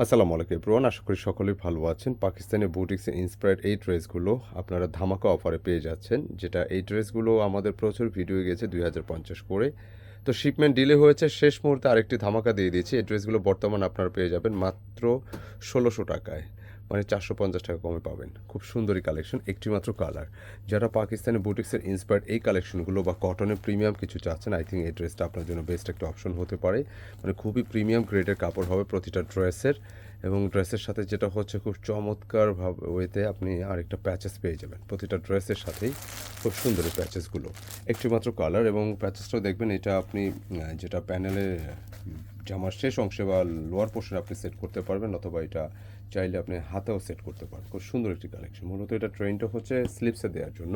আসসালামু আলাইকুম এভরিওয়ান, আশা করি সকলেই ভালো আছেন। পাকিস্তানি বুটিক্স ইন্সপায়ার্ড এই ড্রেসগুলো আপনারা ধামাকা অফারে পেয়ে যাচ্ছেন, যেটা এই ড্রেসগুলো আমাদের প্রচুর ভিডিও গেছে দুই হাজার পঞ্চাশ করে। তো শিপমেন্ট ডিলে হয়েছে, শেষ মুহূর্তে আরেকটি ধামাকা দিয়ে দিয়েছি। এই ড্রেসগুলো বর্তমানে আপনারা পেয়ে যাবেন মাত্র ষোলোশো টাকায়। মানে চারশো পঞ্চাশ টাকা কমে পাবেন। খুব সুন্দরই কালেকশন একটি মাত্র কালার যারা পাকিস্তানি বুটিক্সের ইন্সপায়ার্ড এই কালেকশনগুলো বা কটনের প্রিমিয়াম কিছু চাচ্ছেন আই থিঙ্ক এই ড্রেসটা আপনার জন্য বেস্ট একটা অপশন হতে পারে। মানে খুবই প্রিমিয়াম গ্রেডের কাপড় হবে প্রতিটা ড্রেসের এবং ড্রেসের সাথে যেটা হচ্ছে খুব চমৎকার ভাবে, ওয়েতে আপনি আরেকটা প্যাচেস পেয়ে যাবেন। প্রতিটা ড্রেসের সাথেই খুব সুন্দর প্যাচেসগুলো একটি মাত্র কালার এবং প্যাচেসটাও দেখবেন, এটা আপনি যেটা প্যানেলে জামার শেষ অংশে বা লোয়ার পোর্শনে আপনি সেট করতে পারবেন, অথবা এটা চাইলে আপনি হাতেও সেট করতে পারেন। খুব সুন্দর একটি কালেকশন মূলত এটা ট্রেনটা হচ্ছে স্লিপসে দেওয়ার জন্য।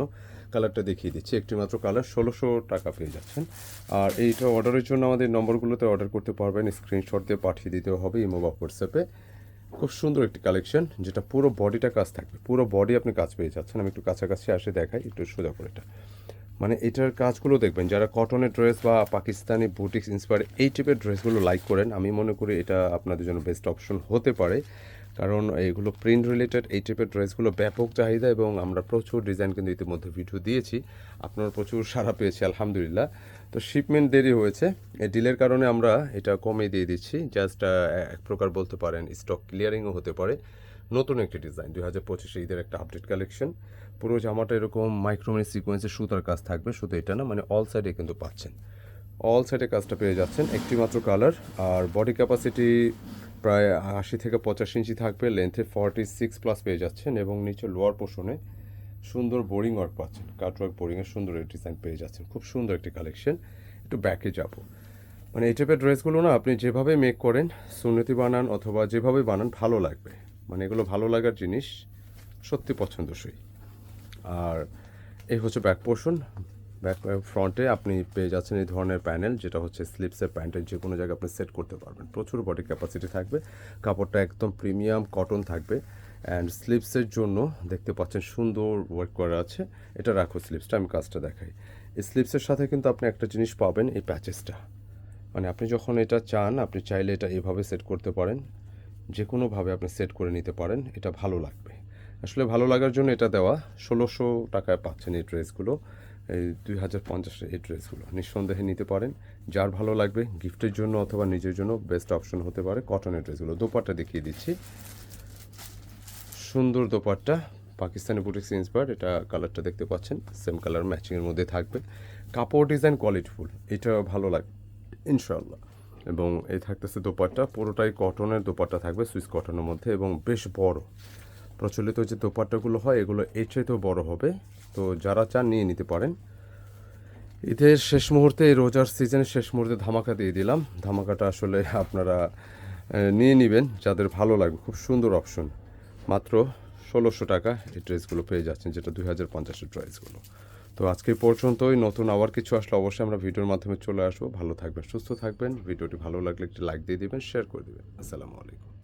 কালারটা দেখিয়ে দিচ্ছি। একটি মাত্র কালার ষোলোশো টাকা পেয়ে যাচ্ছেন। আর এইটা অর্ডারের জন্য আমাদের নম্বরগুলোতে অর্ডার করতে পারবেন। স্ক্রিনশট দিয়ে পাঠিয়ে দিতে হবে ইমো বা হোয়াটসঅ্যাপে খুব সুন্দর একটি কালেকশন যেটা পুরো বডিটা কাজ থাকবে। পুরো বডি আপনি কাজ পেয়ে যাচ্ছেন। আমি একটু কাছাকাছি আসে দেখাই, একটু সোজা করে এটা। মানে এটার কাজগুলো দেখবেন, যারা কটনের ড্রেস বা পাকিস্তানি বুটিক্স ইন্সপায়ার এই টাইপের ড্রেসগুলো লাইক করেন, আমি মনে করি এটা আপনাদের জন্য বেস্ট অপশন হতে পারে। কারণ এগুলো প্রিন্ট রিলেটেড এই টাইপের ড্রেসগুলো ব্যাপক চাহিদা এবং আমরা প্রচুর ডিজাইন কিন্তু ইতিমধ্যে ভিডিও দিয়েছি। আপনারা প্রচুর সাড়া পেয়েছি, আলহামদুলিল্লাহ। তো শিপমেন্ট দেরি হয়েছে, এই ডিলের কারণে আমরা এটা কমে দিয়ে দিচ্ছি। জাস্ট এক প্রকার বলতে পারেন স্টক ক্লিয়ারিংও হতে পারে। নতুন একটি ডিজাইন দুই হাজার পঁচিশে ঈদের একটা আপডেট কালেকশন পুরো জামাটা এরকম মাইক্রোমেনি সিকোয়েন্সের সুতার কাজ থাকবে, শুধু এটা না মানে অল সাইডে কিন্তু পাচ্ছেন। অল সাইডে কাজটা পেয়ে যাচ্ছেন, একটি মাত্র কালার আর বডি ক্যাপাসিটি প্রায় আশি থেকে পঁচাশি ইঞ্চি থাকবে লেন্থে ফর্টি সিক্স প্লাস পেয়ে যাচ্ছেন, এবং নিচে লোয়ার পোর্শনে সুন্দর বোরিং ওয়ার্ক পাচ্ছেন কাটওয়ার্ক বোরিংয়ের সুন্দর ডিজাইন পেয়ে যাচ্ছেন। খুব সুন্দর একটি কালেকশন একটু ব্যাকে যাব। মানে এই টাইপের ড্রেসগুলো না, আপনি যেভাবে মেক করেন, সুন্নতি বানান অথবা যেভাবে বানান, ভালো লাগবে। মানে এগুলো ভালো লাগার জিনিস সত্যি পছন্দসই। আর এই হচ্ছে ব্যাক পোর্শন ব্যাক ফ্রন্টে আপনি পেয়ে যাচ্ছেন এই ধরনের প্যানেল যেটা হচ্ছে স্লিপসের প্যান্টের যে কোনো জায়গায় আপনি সেট করতে পারবেন। প্রচুর বডি ক্যাপাসিটি থাকবে, কাপড়টা একদম প্রিমিয়াম কটন থাকবে। অ্যান্ড স্লিপসের জন্য দেখতে পাচ্ছেন সুন্দর ওয়ার্ক করা আছে। এটা রাখো স্লিপসটা আমি কাজটা দেখাই। এই স্লিপসের সাথে কিন্তু আপনি একটা জিনিস পাবেন, এই প্যাচেসটা মানে আপনি যখন এটা চান, আপনি চাইলে এটা এভাবে সেট করতে পারেন। যে কোনোভাবে আপনি সেট করে নিতে পারেন, এটা ভালো লাগবে। আসলে ভালো লাগার জন্য এটা দেওয়া, ষোলোশো টাকায় পাচ্ছেন এই ড্রেসগুলো, এই দুই হাজার পঞ্চাশের এই ড্রেসগুলো। নিঃসন্দেহে নিতে পারেন, যার ভালো লাগবে, গিফটের জন্য অথবা নিজের জন্য বেস্ট অপশন হতে পারে কটনের ড্রেসগুলো। দোপাট্টা দেখিয়ে দিচ্ছি। সুন্দর দোপাট্টা, পাকিস্তানি বুটিক্স ইন্সপায়ার্ড এটা কালারটা দেখতে পাচ্ছেন সেম কালার ম্যাচিংয়ের মধ্যে থাকবে। কাপড় ডিজাইন কোয়ালিটিফুল এটা ভালো লাগবে ইনশাল্লাহ এবং এই থাকতেছে দোপাট্টা। পুরোটাই কটনের দোপাট্টা থাকবে সুইস কটনের মধ্যে এবং বেশ বড়। প্রচলিত যে দোপাট্টাগুলো হয়, এগুলো এর চাইতেও বড় হবে। তো যারা চান নিয়ে নিতে পারেন। ঈদের শেষ মুহূর্তে এই রোজার সিজনের শেষ মুহূর্তে ধামাকা দিয়ে দিলাম। ধামাকাটা আসলে আপনারা নিয়ে নেবেন, যাদের ভালো লাগবে। খুব সুন্দর অপশন মাত্র ষোলোশো টাকা এই ড্রেসগুলো পেয়ে যাচ্ছেন, যেটা দুই হাজার পঞ্চাশের ড্রেসগুলো তো আজকে পর্যন্তই। নতুন আবার কিছু আসলে অবশ্যই আমরা ভিডিওর মাধ্যমে চলে আসব। ভালো থাকবেন, সুস্থ থাকবেন। ভিডিওটি ভালো লাগলে একটি লাইক দিয়ে দিবেন শেয়ার করে দেবেন। আসসালামু আলাইকুম।